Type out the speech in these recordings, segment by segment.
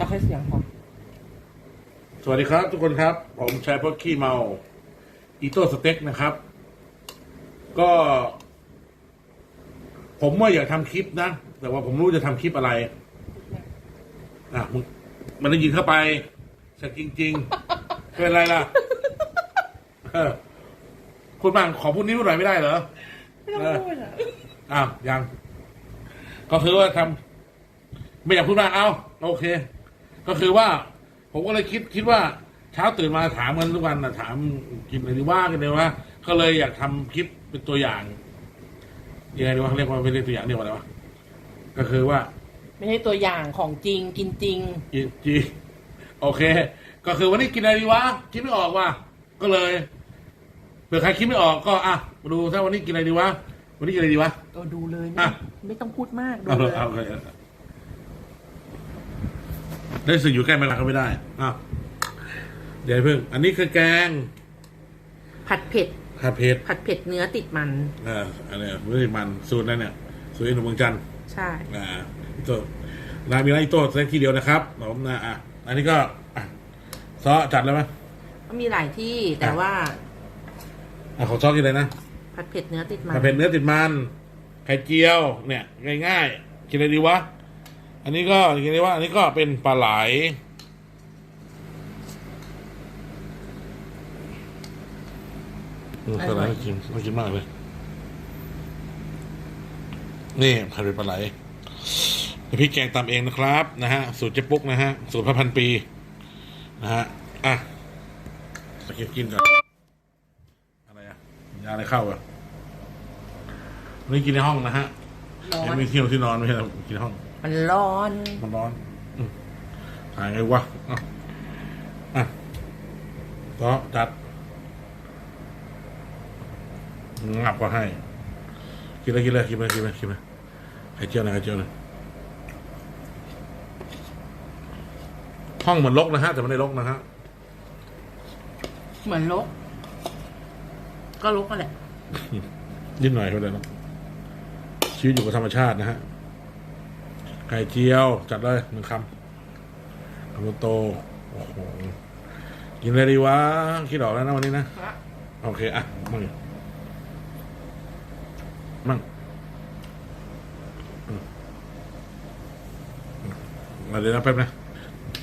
จะค่อยเสียงพอสวัสดีครับ ทุกคนครับ ผมชายพจน์ขี้เมา อีโต้สเต็กนะครับ ก็ ผมว่าอยากทำคลิปนะ แต่ว่าผมไม่รู้จะทำคลิปอะไร อะมึงมันได้ยินเข้าไปสักจริง ๆ เป็นไรล่ะเออคุณบางขอพูดนี้พูดหน่อยไม่ได้เหรอ ไม่ต้องพูดอะอ้าวยัง ก็คือว่าทำไม่อยากพูดมากเอาโอเค ก็คือว่า ผมก็เลยคิดคิดว่าเช้าตื่นมาถามกันทุกวันนะถามกินอะไรดีว่ากันเลยว่าก็เลยอยากทำคลิปเป็นตัวอย่างยังไงดีวะเรียกว่าไม่เรียกตัวอย่างเรียกว่าอะไรวะก็คือว่า ไม่ใช่ตัวอย่างของจริงกินจริงจีจีโอเค ก็คือวันนี้กินอะไรดีวะคิดไม่ออกว่ะก็เลยเผื่อใครคิดไม่ออกก็อะมาดูถ้าวันนี้กินอะไรดีวะวันนี้กินอะไรดีวะก็ดูเลยอะไม่ไม่ต้องพูดมากดูเอาเลยเอาเลย ได้สื่ออยู่ใกล้ไมค์ก็ไม่ได้อะเดี๋ยวเพิ่ง อันนี้คือแกงผัดเผ็ด ผัดเผ็ดผัดเผ็ดเนื้อติดมันอ่าอันเนี้ยไม่ได้มันสูตรนั่นเนี่ยสูตรอินทเมืองจันทร์ใช่อ่าอิโต้ร้านมีร้านอิโต้เล็กทีเดียวนะครับผมนะอะอันนี้ก็อะซอสจัดเลยไหมก็มีหลายที่แต่อะว่าอะขอซอสกินเลยนะผัดเผ็ดเนื้อติดมันผัดเผ็ดเนื้อติดมันไข่เจียวเนี่ย ง่ายๆกินอะไรดีวะ อันนี้ก็กินอะไรวะอันนี้ก็เป็นปลาไหลอืมปลาไหลน่ากินน่ากินมากเลย นี่ผัดเป็นปลาไหลพริกแกงตำเองนะครับ นะฮะ สูตรเจ๊ปุ๊กนะฮะ สูตรพระพันปี นะฮะ อะมากินกินก่อนอะไรอะยาอะไรเข้าอะวันนี้กินในห้องนะฮะ ร้อยังนไม่เที่ยวที่นอนไม่ใช่เหรอกินในห้อง มันร้อน มันร้อนอืมถ่ายไงวะอะอะก็จัดงับก็ให้ กินเลยกินเลยกินเลยกินเลยกินเลยไข่เจียวหน่อยไข่เจียวหน่อยห้องเหมือนรกนะฮะ แต่ไม่ได้รกนะฮะ เหมือนลก ก็ลกกันแหละ นิดหน่อยก็ได้เนอะ ชีวิตอยู่กับธรรมชาตินะฮะ ไข่เจียว จัดเลยหนึ่งคำคำโตโอ้โหกินอะไรดีวะคิดออกแล้วนะวันนี้นะ โอเค อะมั่งมั่งมาเดี๋ยวนะแป๊บนะ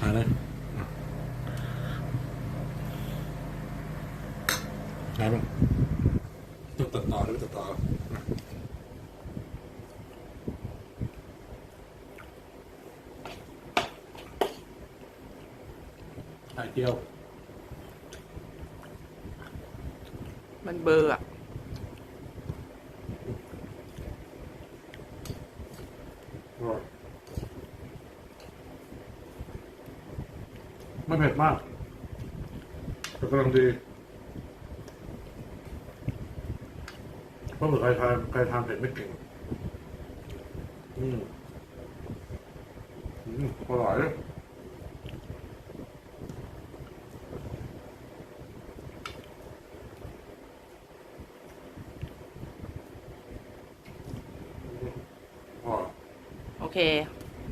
มาเลยอะไหนบ้างต้องตัดต่อหรือไม่ตัดต่ออะไข่ เจียว มันเบอร์อะไม่เผ็ดมากแต่กำลังดีเพราะเผื่อใครทานใครทานเผ็ดไม่เก่ง อืมอืมอร่อยเลยอร่อย โอ เค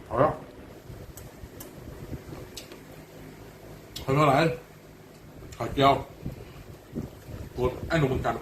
เอาแล้วเอาเท่าไหร่ไข่เจียวปวดไอ้หนุ่มเหมือนกัน